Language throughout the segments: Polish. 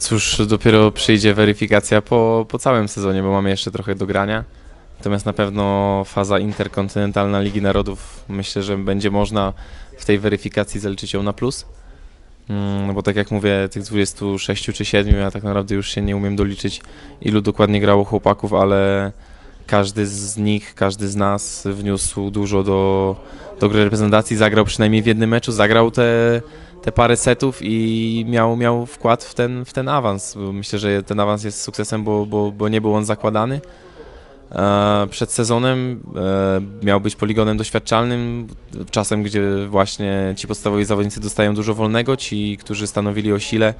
Cóż, dopiero przyjdzie weryfikacja po, po całym sezonie, bo mamy jeszcze trochę do grania. Natomiast na pewno faza interkontynentalna Ligi Narodów myślę, że będzie można w tej weryfikacji zaliczyć ją na plus. Mm, No bo tak jak mówię, tych 26 czy 7 ja tak naprawdę już się nie umiem doliczyć ilu dokładnie grało chłopaków, ale każdy z nich, każdy z nas wniósł dużo do, do gry reprezentacji, zagrał przynajmniej w jednym meczu, zagrał te, te parę setów i miał, miał wkład w ten, w ten awans. Myślę, że ten awans jest sukcesem, bo, bo, bo nie był on zakładany. E, Przed sezonem e, miał być poligonem doświadczalnym, czasem, gdzie właśnie ci podstawowi zawodnicy dostają dużo wolnego, ci, którzy stanowili o sile,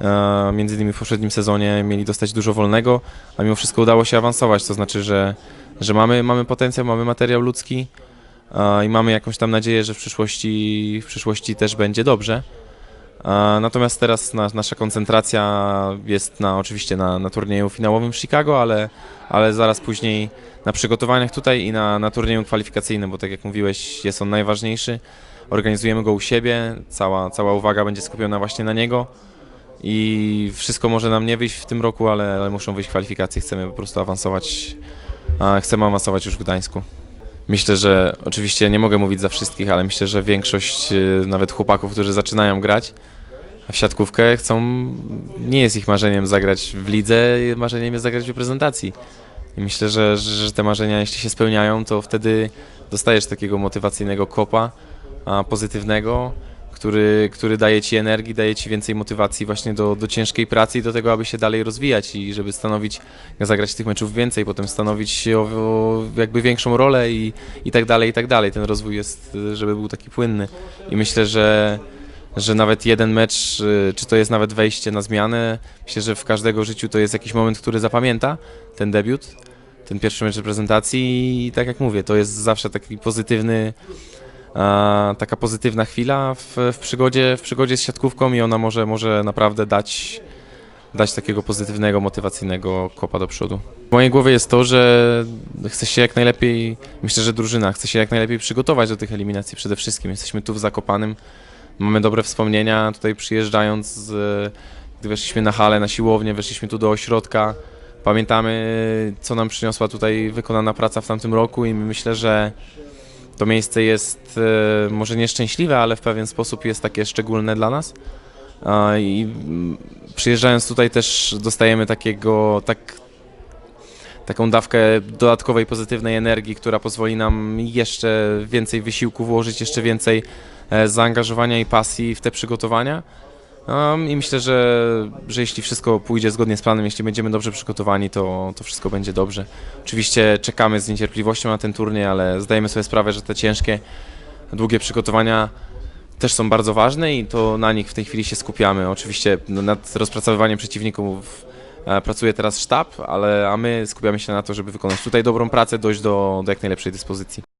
e, między innymi w poprzednim sezonie mieli dostać dużo wolnego, a mimo wszystko udało się awansować, to znaczy, że, że mamy, mamy potencjał, mamy materiał ludzki i mamy jakąś tam nadzieję, że w przyszłości, w przyszłości też będzie dobrze. Natomiast teraz na, nasza koncentracja jest na, oczywiście na, na turnieju finałowym w Chicago, ale, ale zaraz później na przygotowaniach tutaj i na, na turnieju kwalifikacyjnym, bo tak jak mówiłeś, jest on najważniejszy. Organizujemy go u siebie, cała, cała uwaga będzie skupiona właśnie na niego i wszystko może nam nie wyjść w tym roku, ale, ale muszą wyjść kwalifikacje. Chcemy po prostu awansować, chcemy awansować już w Gdańsku. Myślę, że oczywiście nie mogę mówić za wszystkich, ale myślę, że większość y, nawet chłopaków, którzy zaczynają grać w siatkówkę, chcą, nie jest ich marzeniem zagrać w lidze, marzeniem jest zagrać w reprezentacji. I myślę, że, że, te marzenia, jeśli się spełniają, to wtedy dostajesz takiego motywacyjnego kopa pozytywnego, który, który daje ci energii, daje ci więcej motywacji właśnie do, do ciężkiej pracy i do tego, aby się dalej rozwijać i żeby stanowić, zagrać tych meczów więcej, potem stanowić o, o jakby większą rolę i, i tak dalej, i tak dalej. Ten rozwój jest, żeby był taki płynny. I myślę, że że nawet jeden mecz, y, czy to jest nawet wejście na zmianę, myślę, że w każdego życiu to jest jakiś moment, który zapamięta, ten debiut, ten pierwszy mecz reprezentacji i tak jak mówię, to jest zawsze taki pozytywny, taka pozytywna chwila w, w, przygodzie, w przygodzie z siatkówką i ona może, może naprawdę dać, dać takiego pozytywnego, motywacyjnego kopa do przodu. W mojej głowie jest to, że chce się jak najlepiej, myślę, że drużyna chce się jak najlepiej przygotować do tych eliminacji przede wszystkim. Jesteśmy tu w Zakopanym, Mamy dobre wspomnienia tutaj przyjeżdżając, z, gdy weszliśmy na halę, na siłownię, weszliśmy tu do ośrodka. Pamiętamy, co nam przyniosła tutaj wykonana praca w tamtym roku i myślę, że to miejsce jest e, może nieszczęśliwe, ale w pewien sposób jest takie szczególne dla nas. A, I mm, przyjeżdżając tutaj też dostajemy takiego, tak, taką dawkę dodatkowej pozytywnej energii, która pozwoli nam jeszcze więcej wysiłku włożyć, jeszcze więcej e, zaangażowania i pasji w te przygotowania. Um, I myślę, że, że jeśli wszystko pójdzie zgodnie z planem, jeśli będziemy dobrze przygotowani, to, to wszystko będzie dobrze. Oczywiście czekamy z niecierpliwością na ten turniej, ale zdajemy sobie sprawę, że te ciężkie, długie przygotowania też są bardzo ważne i to na nich w tej chwili się skupiamy. Oczywiście no, nad rozpracowywaniem przeciwników e, pracuje teraz sztab, ale a my skupiamy się na to, żeby wykonać tutaj dobrą pracę, dojść do, do jak najlepszej dyspozycji.